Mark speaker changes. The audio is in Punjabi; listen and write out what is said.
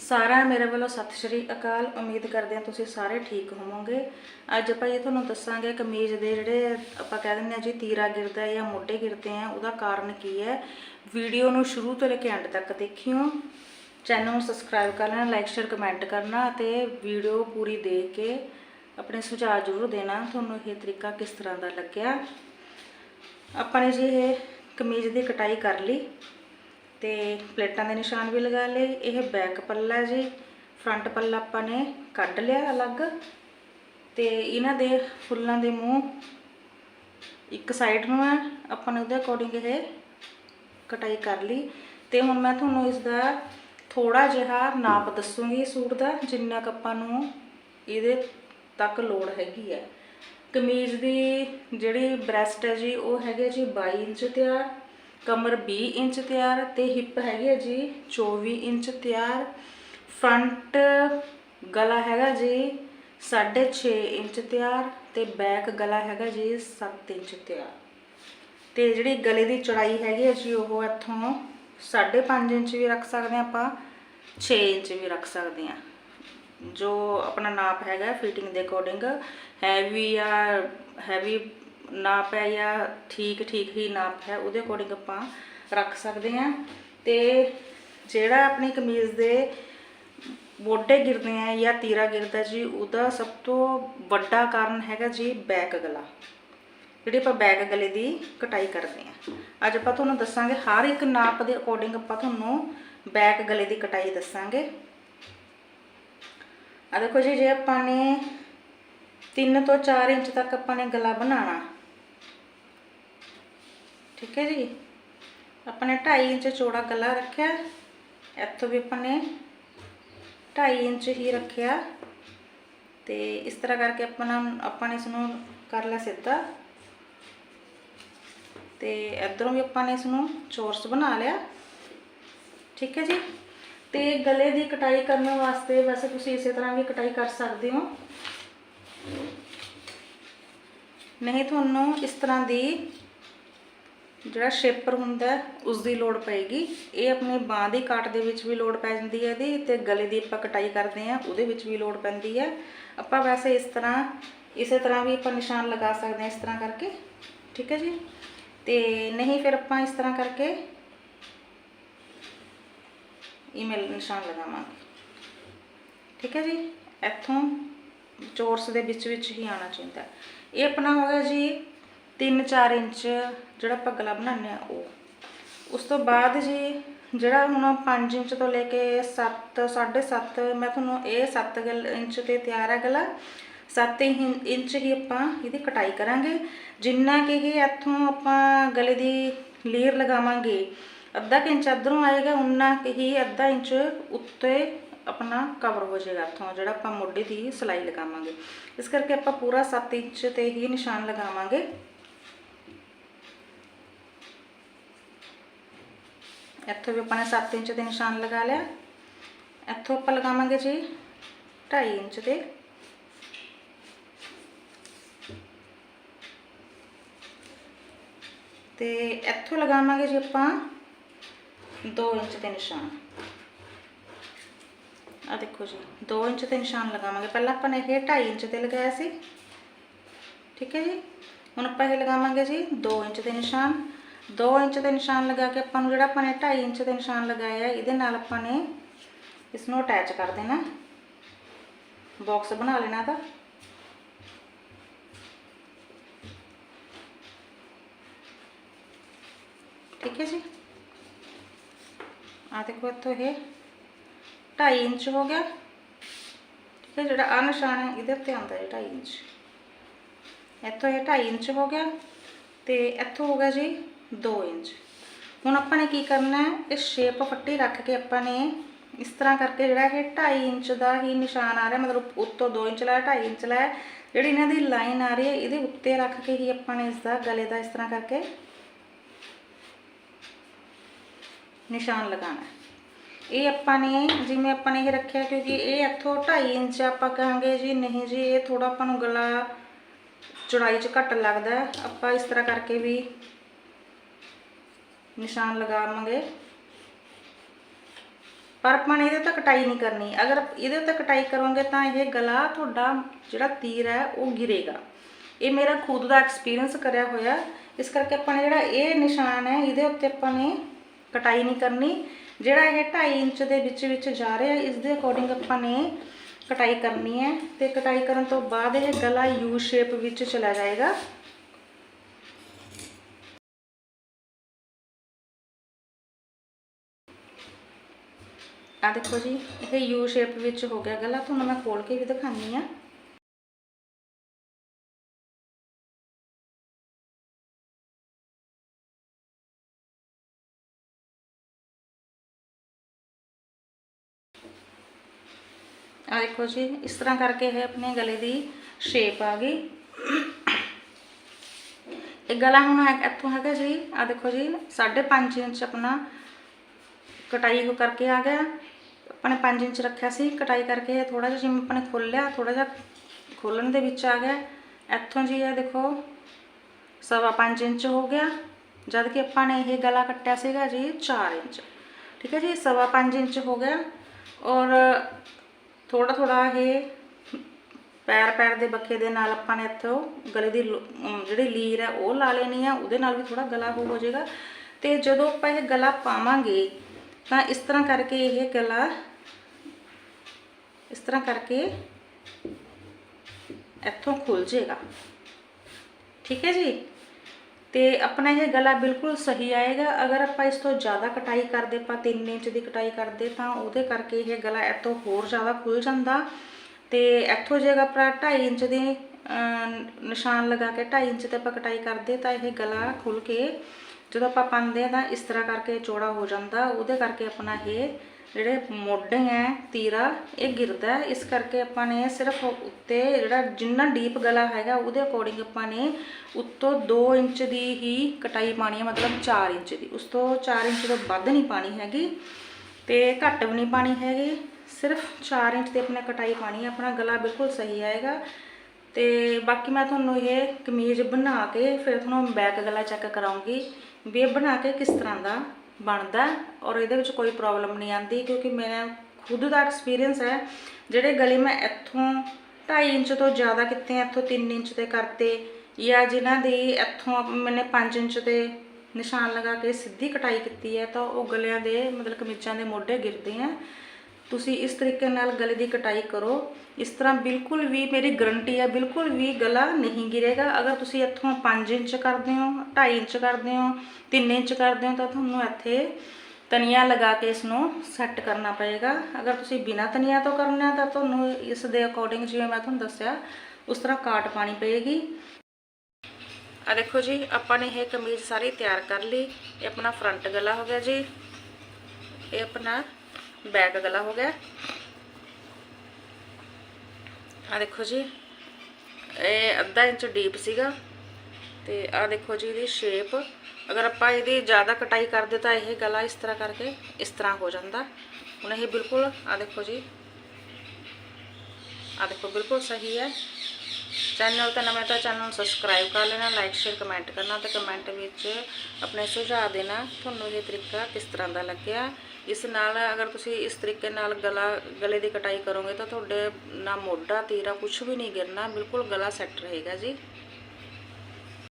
Speaker 1: ਸਾਰਿਆਂ ਮੇਰੇ ਵੱਲੋਂ ਸਤਿ ਸ਼੍ਰੀ ਅਕਾਲ। ਉਮੀਦ ਕਰਦੇ ਹਾਂ ਤੁਸੀਂ ਸਾਰੇ ਠੀਕ ਹੋਵੋਗੇ। ਅੱਜ ਆਪਾਂ ਇਹ ਤੁਹਾਨੂੰ ਦੱਸਾਂਗੇ ਕਮੀਜ਼ ਦੇ ਜਿਹੜੇ ਆਪਾਂ ਕਹਿ ਦਿੰਦੇ ਆ ਜੀ ਤੀਰਾ ਗਿਰਦਾ ਜਾਂ ਮੋਢੇ ਗਿਰਦੇ ਆ ਉਹਦਾ ਕਾਰਨ ਕੀ ਹੈ। ਵੀਡੀਓ ਨੂੰ ਸ਼ੁਰੂ ਤੋਂ ਲੈ ਕੇ ਐਂਡ ਤੱਕ ਦੇਖਿਓ। ਚੈਨਲ ਨੂੰ ਸਬਸਕ੍ਰਾਈਬ ਕਰ ਲੈਣਾ ਲਾਈਕ ਸ਼ੇਅਰ ਕਮੈਂਟ ਕਰਨਾ ਅਤੇ ਵੀਡੀਓ ਪੂਰੀ ਦੇਖ ਕੇ ਆਪਣੇ ਸੁਝਾਅ ਜ਼ਰੂਰ ਦੇਣਾ। ਤੁਹਾਨੂੰ ਇਹ ਤਰੀਕਾ ਕਿਸ ਤਰ੍ਹਾਂ ਦਾ ਲੱਗਿਆ? ਆਪਾਂ ਨੇ ਜੀ ਇਹ ਕਮੀਜ਼ ਦੀ ਕਟਾਈ ਕਰ ਲਈ। ਤੇ ਪਲੇਟਾਂ ਦੇ ਨਿਸ਼ਾਨ ਵੀ ਲਗਾ ਲਏ। ਇਹ ਬੈਕ ਪੱਲਾ ਜੀ ਫਰੰਟ ਪੱਲਾ ਆਪਾਂ ਨੇ ਕੱਢ ਲਿਆ ਅਲੱਗ। ਤੇ ਇਹਨਾਂ ਦੇ ਫੁੱਲਾਂ ਦੇ ਮੂੰਹ ਇੱਕ ਸਾਈਡ ਨੂੰ ਹੈ, ਆਪਾਂ ਨੇ ਉਹਦੇ ਅਕੋਰਡਿੰਗ ਇਹ ਕਟਾਈ ਕਰ ਲਈ। ਤੇ ਹੁਣ ਮੈਂ ਤੁਹਾਨੂੰ ਇਸ ਦਾ ਥੋੜਾ ਜਿਹਾ ਨਾਪ ਦੱਸੂਗੀ ਸੂਟ ਦਾ, ਜਿੰਨਾ ਕੁ ਆਪਾਂ ਨੂੰ ਇਹਦੇ ਤੱਕ ਲੋੜ ਹੈਗੀ ਹੈ। ਕਮੀਜ਼ ਦੀ ਜਿਹੜੀ ਬ੍ਰੈਸਟ ਹੈ ਜੀ, ਉਹ ਹੈਗੇ ਜੀ 22 ਇੰਚ 'ਤੇ ਆ। ਕਮਰ 20 ਇੰਚ ਤਿਆਰ ਤੇ ਹਿੱਪ ਹੈਗੀ ਹੈ ਜੀ 24 ਇੰਚ ਤਿਆਰ। ਫਰੰਟ ਗਲਾ ਹੈਗਾ ਜੀ 6.5 ਇੰਚ ਤਿਆਰ ਤੇ ਬੈਕ ਗਲਾ ਹੈਗਾ ਜੀ 7 ਇੰਚ ਤਿਆਰ। ਤੇ ਜਿਹੜੀ ਗਲੇ ਦੀ ਚੌੜਾਈ ਹੈਗੀ ਹੈ ਜੀ ਉਹ ਇੱਥੋਂ 5.5 ਇੰਚ ਵੀ ਰੱਖ ਸਕਦੇ ਹਾਂ ਆਪਾਂ 6 ਇੰਚ ਵੀ ਰੱਖ ਸਕਦੇ ਹਾਂ। ਜੋ ਆਪਣਾ ਨਾਪ ਹੈਗਾ ਫਿਟਿੰਗ ਦੇ ਅਕੋਰਡਿੰਗ ਹੈਵੀ ਜਾਂ ਹੈਵੀ ਨਾਪ ਹੈ ਜਾਂ ਠੀਕ ਠੀਕ ਹੀ ਨਾਪ ਹੈ, ਉਹਦੇ ਅਕੋਰਡਿੰਗ ਆਪਾਂ ਰੱਖ ਸਕਦੇ ਹਾਂ। ਤੇ ਜਿਹੜਾ ਆਪਣੀ ਕਮੀਜ਼ ਦੇ ਮੋਢੇ ਗਿਰਦੇ ਆ ਜਾਂ ਤੀਰਾ ਗਿਰਦਾ ਜੀ, ਉਹਦਾ ਸਭ ਤੋਂ ਵੱਡਾ ਕਾਰਨ ਹੈਗਾ ਜੀ ਬੈਕ ਗਲਾ। ਜਿਹੜੀ ਆਪਾਂ ਬੈਕ ਗਲੇ ਦੀ ਕਟਾਈ ਕਰਦੇ ਆ ਅੱਜ ਆਪਾਂ ਤੁਹਾਨੂੰ ਦੱਸਾਂਗੇ, ਹਰ ਇੱਕ ਨਾਪ ਦੇ ਅਕੋਰਡਿੰਗ ਆਪਾਂ ਤੁਹਾਨੂੰ ਬੈਕ ਗਲੇ ਦੀ ਕਟਾਈ ਦੱਸਾਂਗੇ। ਆ ਦੇਖੋ ਜੀ, ਜੇ ਆਪਾਂ ਨੇ 3 ਤੋਂ 4 ਇੰਚ ਤੱਕ ਆਪਾਂ ਨੇ ਗਲਾ ਬਣਾਉਣਾ ਠੀਕ ਹੈ ਜੀ। ਆਪਾਂ ਨੇ 2.5 ਇੰਚ ਚੌੜਾ ਗਲਾ ਰੱਖਿਆ। ਇੱਥੋਂ ਵੀ ਆਪਾਂ ਨੇ 2.5 ਇੰਚ ਹੀ ਰੱਖਿਆ। ਤੇ ਇਸ ਤਰ੍ਹਾਂ ਕਰਕੇ ਆਪਣਾ ਆਪਾਂ ਨੇ ਇਸ ਨੂੰ ਕਰ ਲਿਆ ਸਿੱਧਾ। ਤੇ ਇਧਰੋਂ ਵੀ ਆਪਾਂ ਨੇ ਇਸ ਨੂੰ ਚੋਰਸ ਬਣਾ ਲਿਆ। ਠੀਕ ਹੈ ਜੀ। ਤੇ ਗਲੇ ਦੀ ਕਟਾਈ ਕਰਨ ਵਾਸਤੇ ਵੈਸੇ ਤੁਸੀਂ ਇਸੇ ਤਰ੍ਹਾਂ ਵੀ ਕਟਾਈ ਕਰ ਸਕਦੇ ਹੋ। ਨਹੀਂ ਤੁਹਾਨੂੰ ਇਸ ਤਰ੍ਹਾਂ ਦੀ ਜਿਹੜਾ ਸ਼ੇਪਰ ਹੁੰਦਾ ਹੈ, ਉਸ ਦੀ ਲੋੜ ਪਏਗੀ। ਇਹ ਆਪਣੀ ਬਾਹ ਦੀ ਕਾਟ ਦੇ ਵਿੱਚ ਵੀ ਲੋੜ ਪੈ ਜਾਂਦੀ ਹੈ ਇਹਦੀ ਤੇ ਗਲੇ ਦੀ ਆਪਾਂ ਕਟਾਈ ਕਰਦੇ ਆ ਉਹਦੇ ਵਿੱਚ ਵੀ ਲੋੜ ਪੈਂਦੀ ਹੈ। ਆਪਾਂ ਵੈਸੇ ਇਸ ਤਰ੍ਹਾਂ ਇਸੇ ਤਰ੍ਹਾਂ ਵੀ ਆਪਾਂ ਨਿਸ਼ਾਨ ਲਗਾ ਸਕਦੇ ਹਾਂ ਇਸ ਤਰ੍ਹਾਂ ਕਰਕੇ ਠੀਕ ਹੈ ਜੀ? ਤੇ ਨਹੀਂ ਫਿਰ ਆਪਾਂ ਇਸ ਤਰ੍ਹਾਂ ਕਰਕੇ ਈਮੇਲ ਨਿਸ਼ਾਨ ਲਗਾਵਾਂਗੇ। ਠੀਕ ਹੈ ਜੀ? ਇੱਥੋਂ ਚੋਰਸ ਦੇ ਵਿੱਚ ਵਿੱਚ ਹੀ ਆਣਾ ਚਾਹੀਦਾ। ਇਹ ਆਪਣਾ ਹੋ ਗਿਆ ਜੀ 3-4 ਇੰਚ ਜਿਹੜਾ ਆਪਾਂ ਗਲਾ ਬਣਾਉਂਦੇ ਆ ਉਹ। ਉਸ ਤੋਂ ਬਾਅਦ ਜੀ ਜਿਹੜਾ ਹੁਣ 5 ਇੰਚ ਤੋਂ ਲੈ ਕੇ 7 7.5 ਮੈਂ ਤੁਹਾਨੂੰ ਇਹ 7 ਗਲ ਇੰਚ ਤੇ ਤਿਆਰ ਹੈ ਗਲਾ। 7 ਇੰਚ ਹੀ ਆਪਾਂ ਇਹਦੀ ਕਟਾਈ ਕਰਾਂਗੇ। ਜਿੰਨਾ ਕਿ ਇਹ ਇੱਥੋਂ ਆਪਾਂ ਗਲੇ ਦੀ ਲੇਅਰ ਲਗਾਵਾਂਗੇ, ਅੱਧਾ ਕੁ ਇੰਚ ਅਧਰੋਂ ਆਏਗਾ ਉਨਾ ਕੁ ਹੀ ਅੱਧਾ ਇੰਚ ਉੱਤੇ ਆਪਣਾ ਕਵਰ ਹੋ ਜਾਏਗਾ ਇੱਥੋਂ, ਜਿਹੜਾ ਆਪਾਂ ਮੋਢੇ ਦੀ ਸਿਲਾਈ ਲਗਾਵਾਂਗੇ। ਇਸ ਕਰਕੇ ਆਪਾਂ ਪੂਰਾ 7 ਇੰਚ ਤੇ ਹੀ ਨਿਸ਼ਾਨ ਲਗਾਵਾਂਗੇ। ਇੱਥੋਂ ਵੀ ਆਪਾਂ ਨੇ 7 ਇੰਚ ਦੇ ਨਿਸ਼ਾਨ ਲਗਾ ਲਿਆ। ਇੱਥੋਂ ਆਪਾਂ ਲਗਾਵਾਂਗੇ ਜੀ 2.5 ਇੰਚ ਦੇ। ਤੇ ਇੱਥੋਂ ਲਗਾਵਾਂਗੇ ਜੀ ਆਪਾਂ 2 ਇੰਚ ਦੇ ਨਿਸ਼ਾਨ। ਆ ਦੇਖੋ ਜੀ 2 ਇੰਚ ਦੇ ਨਿਸ਼ਾਨ ਲਗਾਵਾਂਗੇ। ਪਹਿਲਾਂ ਆਪਾਂ ਨੇ ਇਹ 2.5 ਇੰਚ ਤੇ ਲਗਾਇਆ ਸੀ। ਠੀਕ ਹੈ ਜੀ? ਹੁਣ ਆਪਾਂ ਇਹ ਲਗਾਵਾਂਗੇ ਜੀ 2 ਇੰਚ ਦੇ ਨਿਸ਼ਾਨ। 2 ਇੰਚ ਦੇ ਨਿਸ਼ਾਨ ਲਗਾ ਕੇ ਆਪਾਂ ਨੂੰ ਜਿਹੜਾ ਆਪਾਂ ਨੇ 2.5 ਇੰਚ ਦੇ ਨਿਸ਼ਾਨ ਲਗਾਇਆ ਇਹਦੇ ਨਾਲ ਆਪਾਂ ਨੇ ਇਸ ਨੂੰ ਅਟੈਚ ਕਰ ਦੇਣਾ। ਬਾਕਸ ਬਣਾ ਲੈਣਾ ਤਾਂ ਠੀਕ ਹੈ ਜੀ? ਆ ਦੇਖੋ ਇੱਥੋਂ ਇਹ 2.5 ਇੰਚ ਹੋ ਗਿਆ। ਠੀਕ ਹੈ, ਜਿਹੜਾ ਆ ਨਿਸ਼ਾਨ ਹੈ, ਇਹਦੇ ਉੱਤੇ ਆਉਂਦਾ ਹੈ 2.5 ਇੰਚ। ਇੱਥੋਂ ਇਹ 2.5 ਇੰਚ ਹੋ ਗਿਆ ਤੇ ਇੱਥੋਂ ਹੋ ਗਿਆ ਜੀ 2 ਇੰਚ। ਹੁਣ ਆਪਾਂ ਨੇ ਕੀ ਕਰਨਾ ਹੈ? ਇਹ ਸ਼ੇਪ ਫੱਟੀ ਰੱਖ ਕੇ ਆਪਾਂ ਨੇ ਇਸ ਤਰ੍ਹਾਂ ਕਰਕੇ ਜਿਹੜਾ ਇਹ 2.5 ਇੰਚ ਦਾ ਹੀ ਨਿਸ਼ਾਨ ਆ ਰਿਹਾ, ਮਤਲਬ ਉੱਤੋਂ 2 ਇੰਚ ਲਾਇਆ 2.5 ਇੰਚ ਲਾਇਆ ਜਿਹੜੀ ਇਹਨਾਂ ਦੀ ਲਾਈਨ ਆ ਰਹੀ ਹੈ, ਇਹਦੇ ਉੱਤੇ ਰੱਖ ਕੇ ਹੀ ਆਪਾਂ ਨੇ ਇਸ ਦਾ ਗਲੇ ਦਾ ਇਸ ਤਰ੍ਹਾਂ ਕਰਕੇ ਨਿਸ਼ਾਨ ਲਗਾਉਣਾ ਇਹ ਆਪਾਂ ਨੇ, ਜਿਵੇਂ ਆਪਾਂ ਨੇ ਇਹ ਰੱਖਿਆ, ਕਿਉਂਕਿ ਇਹ ਇੱਥੋਂ 2.5 ਇੰਚ ਆਪਾਂ ਕਹਾਂਗੇ ਜੀ, ਨਹੀਂ ਜੀ, ਇਹ ਥੋੜਾ ਆਪਾਂ ਨੂੰ ਗਲਾ ਚੌੜਾਈ 'ਚ ਘੱਟ ਲੱਗਦਾ ਆਪਾਂ ਇਸ ਤਰ੍ਹਾਂ ਕਰਕੇ ਵੀ ਨਿਸ਼ਾਨ ਲਗਾਵਾਂਗੇ ਪਰ ਆਪਾਂ ਨੇ ਇਹਦੇ ਤੇ ਕਟਾਈ ਨਹੀਂ ਕਰਨੀ। ਅਗਰ ਇਹਦੇ ਉੱਤੇ ਕਟਾਈ ਕਰੋਗੇ ਤਾਂ ਇਹ ਗਲਾ ਤੁਹਾਡਾ ਜਿਹੜਾ ਤੀਰ ਹੈ, ਉਹ ਗਿਰੇਗਾ। ਇਹ ਮੇਰਾ ਖੁਦ ਦਾ ਐਕਸਪੀਰੀਅੰਸ ਕਰਿਆ ਹੋਇਆ। ਇਸ ਕਰਕੇ ਆਪਾਂ ਨੇ ਜਿਹੜਾ ਇਹ ਨਿਸ਼ਾਨ ਹੈ, ਇਹਦੇ ਉੱਤੇ ਆਪਾਂ ਨੇ ਕਟਾਈ ਨਹੀਂ ਕਰਨੀ। ਜਿਹੜਾ ਇਹ 2.5 ਇੰਚ ਦੇ ਵਿੱਚ ਵਿੱਚ ਜਾ ਰਿਹਾ, ਇਸ ਦੇ ਅਕੋਰਡਿੰਗ ਆਪਾਂ ਨੇ ਕਟਾਈ ਕਰਨੀ ਹੈ। ਤੇ ਕਟਾਈ ਕਰਨ ਤੋਂ ਬਾਅਦ ਇਹ ਗਲਾ ਯੂ ਸ਼ੇਪ ਵਿੱਚ ਚਲਾ ਜਾਏਗਾ। ਆ ਦੇਖੋ ਜੀ, ਇਹ ਯੂ ਸ਼ੇਪ ਵਿੱਚ ਹੋ ਗਿਆ ਗਲਾ, ਤੁਹਾਨੂੰ ਮੈਂ ਖੋਲ ਕੇ ਵੀ ਦਿਖਾਨੀ ਆ ਆ ਦੇਖੋ ਜੀ, ਇਸ ਤਰ੍ਹਾਂ ਕਰਕੇ ਇਹ ਆਪਣੇ ਗਲੇ ਦੀ ਸ਼ੇਪ ਆ ਗਈ। ਇਹ ਗਲਾ ਹੁਣ ਹੈ, ਇੱਥੋਂ ਹੈਗਾ ਜੀ ਆ ਦੇਖੋ ਜੀ 5.5 ਇੰਚ ਆਪਣਾ ਕਟਾਈ ਹੋ ਕਰਕੇ ਆ ਗਿਆ। ਆਪਾਂ ਨੇ 5 ਇੰਚ ਰੱਖਿਆ ਸੀ, ਕਟਾਈ ਕਰਕੇ ਥੋੜਾ ਜਿਹਾ ਜਿਵੇਂ ਆਪਾਂ ਨੇ ਖੋਲ੍ਹਿਆ ਥੋੜਾ ਜਿਹਾ ਖੋਲਣ ਦੇ ਵਿੱਚ ਆ ਗਿਆ। ਇੱਥੋਂ ਜੀ ਇਹ ਦੇਖੋ, ਸਵਾ 5 ਇੰਚ ਹੋ ਗਿਆ। ਜਦ ਕਿ ਆਪਾਂ ਨੇ ਇਹ ਗਲਾ ਕੱਟਿਆ ਸੀਗਾ ਜੀ 4 ਇੰਚ। ਠੀਕ ਹੈ ਜੀ, ਸਵਾ 5 ਇੰਚ ਹੋ ਗਿਆ। ਔਰ ਥੋੜਾ ਥੋੜਾ ਇਹ ਪੈਰ ਪੈਰ ਦੇ ਬੱਕੇ ਦੇ ਨਾਲ ਆਪਾਂ ਨੇ ਇੱਥੋਂ ਗਲੇ ਦੀ ਲ- ਜਿਹੜੀ ਲੀਰ ਹੈ ਉਹ ਲਾ ਲੈਣੀ ਆ ਉਹਦੇ ਨਾਲ ਵੀ ਥੋੜਾ ਗਲਾ ਹੋ ਹੋ ਜਾਏਗਾ। ਤੇ ਜਦੋਂ ਆਪਾਂ ਇਹ ਗਲਾ ਪਾਵਾਂਗੇ, ਤਾਂ ਇਸ ਤਰ੍ਹਾਂ ਕਰਕੇ ਇਹ ਗਲਾ ਇਸ ਤਰ੍ਹਾਂ ਕਰਕੇ ਇੱਥੋਂ ਖੁੱਲ ਜਾਏਗਾ। ਠੀਕ ਹੈ ਜੀ? ਤੇ ਆਪਣਾ ਇਹ ਗਲਾ ਬਿਲਕੁਲ ਸਹੀ ਆਏਗਾ। ਅਗਰ ਆਪਾਂ ਇਸ ਤੋਂ ਜ਼ਿਆਦਾ ਕਟਾਈ ਕਰਦੇ, ਆਪਾਂ 3 ਇੰਚ ਦੀ ਕਟਾਈ ਕਰਦੇ, ਤਾਂ ਉਹਦੇ ਕਰਕੇ ਇਹ ਗਲਾ ਇੱਥੋਂ ਹੋਰ ਜ਼ਿਆਦਾ ਖੁੱਲ ਜਾਂਦਾ। ਤੇ ਇੱਥੋਂ ਜੇ ਆਪਾਂ 2.5 ਇੰਚ ਦੇ ਨਿਸ਼ਾਨ ਲਗਾ ਕੇ 2.5 ਇੰਚ ਤੇ ਆਪਾਂ ਕਟਾਈ ਕਰਦੇ, ਤਾਂ ਇਹ ਗਲਾ ਖੁੱਲ ਕੇ ਜਦੋਂ ਆਪਾਂ ਪਾਉਂਦੇ ਆ ਤਾਂ ਇਸ ਤਰ੍ਹਾਂ ਕਰਕੇ ਚੌੜਾ ਹੋ ਜਾਂਦਾ, ਉਹਦੇ ਕਰਕੇ ਆਪਣਾ ਇਹ ਜਿਹੜੇ ਮੋਢੇ ਹੈ, ਤੀਰਾ, ਇਹ ਗਿਰਦਾ ਇਸ ਕਰਕੇ ਆਪਾਂ ਨੇ ਸਿਰਫ ਉੱਤੇ ਜਿਹੜਾ ਜਿੰਨਾ ਡੀਪ ਗਲਾ ਹੈਗਾ, ਉਹਦੇ ਅਕੋਰਡਿੰਗ ਆਪਾਂ ਨੇ ਉੱਤੋਂ 2 ਇੰਚ ਦੀ ਹੀ ਕਟਾਈ ਪਾਣੀ ਹੈ, ਮਤਲਬ 4 ਇੰਚ ਦੀ। ਉਸ ਤੋਂ 4 ਇੰਚ ਤੋਂ ਵੱਧ ਨਹੀਂ ਪਾਣੀ ਹੈਗੀ ਤੇ ਘੱਟ ਵੀ ਨਹੀਂ ਪਾਣੀ ਹੈਗੀ। ਸਿਰਫ 4 ਇੰਚ ਤੇ ਆਪਣਾ ਕਟਾਈ ਪਾਣੀ ਹੈ, ਆਪਣਾ ਗਲਾ ਬਿਲਕੁਲ ਸਹੀ ਆਏਗਾ। ਤੇ ਬਾਕੀ ਮੈਂ ਤੁਹਾਨੂੰ ਇਹ ਕਮੀਜ਼ ਬਣਾ ਕੇ ਫਿਰ ਤੁਹਾਨੂੰ ਬੈਕ ਗਲਾ ਚੈੱਕ ਕਰਾਉਂਗੀ। ਵੀ ਇਹ ਬਣਾ ਕੇ ਕਿਸ ਤਰ੍ਹਾਂ ਦਾ ਬਣਦਾ ਔਰ ਇਹਦੇ ਵਿੱਚ ਕੋਈ ਪ੍ਰੋਬਲਮ ਨਹੀਂ ਆਂਦੀ ਕਿਉਂਕਿ ਮੇਰਾ ਖੁਦ ਦਾ ਐਕਸਪੀਰੀਅੰਸ ਹੈ, ਜਿਹੜੇ ਗਲੇ ਮੈਂ ਇੱਥੋਂ 2.5 ਇੰਚ ਤੋਂ ਜ਼ਿਆਦਾ ਕੀਤੇ ਆ, ਇੱਥੋਂ 3 ਇੰਚ ਤੇ ਕਰਤੇ ਜਾਂ ਜਿਨ੍ਹਾਂ ਦੀ ਇੱਥੋਂ ਮੈਨੇ 5 ਇੰਚ ਤੇ ਨਿਸ਼ਾਨ ਲਗਾ ਕੇ ਸਿੱਧੀ ਕਟਾਈ ਕੀਤੀ ਹੈ ਤਾਂ ਉਹ ਗਲਿਆਂ ਦੇ ਮਤਲਬ ਕਮੀਜ਼ਾਂ ਦੇ ਮੋਢੇ ਗਿਰਦੇ ਆ। ਤੁਸੀਂ ਇਸ ਤਰੀਕੇ ਨਾਲ ਗਲੇ ਦੀ ਕਟਾਈ ਕਰੋ। ਇਸ ਤਰ੍ਹਾਂ ਬਿਲਕੁਲ ਵੀ ਮੇਰੀ ਗਰੰਟੀ ਹੈ, ਬਿਲਕੁਲ ਵੀ ਗਲਾ ਨਹੀਂ ਗਿਰੇਗਾ। ਅਗਰ ਤੁਸੀਂ ਇੱਥੋਂ 5 ਇੰਚ ਕਰਦੇ ਹੋ 2.5 ਇੰਚ ਕਰਦੇ ਹੋ 3 ਇੰਚ ਕਰਦੇ ਹੋ, ਤਾਂ ਤੁਹਾਨੂੰ ਇੱਥੇ ਤਨੀਆ ਲਗਾ ਕੇ ਇਸ ਨੂੰ ਸੈੱਟ ਕਰਨਾ ਪਏਗਾ। ਅਗਰ ਤੁਸੀਂ ਬਿਨਾ ਤਨੀਆ ਤੋਂ ਕਰਨਾ ਤਾਂ ਤੁਹਾਨੂੰ ਇਸ ਦੇ ਅਕੋਰਡਿੰਗ ਜਿਵੇਂ ਮੈਂ ਤੁਹਾਨੂੰ ਦੱਸਿਆ, ਉਸ ਤਰ੍ਹਾਂ ਕਾਟ ਪਾਣੀ ਪਏਗੀ। ਆ ਦੇਖੋ ਜੀ, ਆਪਾਂ ਨੇ ਇਹ ਕਮੀਜ਼ ਸਾਰੀ ਤਿਆਰ ਕਰ ਲਈ। ਇਹ ਆਪਣਾ ਫਰੰਟ ਗਲਾ ਹੋ ਗਿਆ ਜੀ। ਇਹ ਆਪਣਾ ਬੈਕ ਗਲਾ ਹੋ ਗਿਆ। ਆ ਦੇਖੋ ਜੀ, ਇਹ ਅੱਧਾ ਇੰਚ ਡੀਪ ਸੀਗਾ ਤੇ ਆ ਦੇਖੋ ਜੀ ਇਹਦੀ ਸ਼ੇਪ ਅਗਰ ਆਪਾਂ ਇਹਦੀ ਜ਼ਿਆਦਾ ਕਟਾਈ ਕਰਦੇ ਤਾਂ ਇਹ ਗਲਾ ਇਸ ਤਰ੍ਹਾਂ ਕਰਕੇ ਇਸ ਤਰ੍ਹਾਂ ਹੋ ਜਾਂਦਾ। ਹੁਣ ਇਹ ਬਿਲਕੁਲ ਆ ਦੇਖੋ ਜੀ ਆ ਦੇਖੋ ਬਿਲਕੁਲ ਸਹੀ ਹੈ। ਚੈਨਲ ਤੇ ਨਵੇਂ ਤਾਂ ਚੈਨਲ ਨੂੰ ਸਬਸਕ੍ਰਾਈਬ ਕਰ ਲੈਣਾ ਲਾਈਕ ਸ਼ੇਅਰ ਕਮੈਂਟ ਕਰਨਾ ਤੇ ਕਮੈਂਟ ਵਿੱਚ ਆਪਣੇ ਸੁਝਾਅ ਦੇਣਾ, ਤੁਹਾਨੂੰ ਇਹ ਤਰੀਕਾ ਕਿਸ ਤਰ੍ਹਾਂ ਦਾ ਲੱਗਿਆ। ਇਸ ਨਾਲ ਅਗਰ ਤੁਸੀਂ ਇਸ ਤਰੀਕੇ ਨਾਲ ਗਲਾ, ਗਲੇ ਦੀ ਕਟਾਈ ਕਰੋਗੇ ਤਾਂ ਤੁਹਾਡੇ ਨਾ ਮੋਢਾ, ਤੀਰਾ ਕੁਝ ਵੀ ਨਹੀਂ ਗਿਰਨਾ, ਬਿਲਕੁਲ ਗਲਾ ਸੈੱਟ ਰਹੇਗਾ ਜੀ।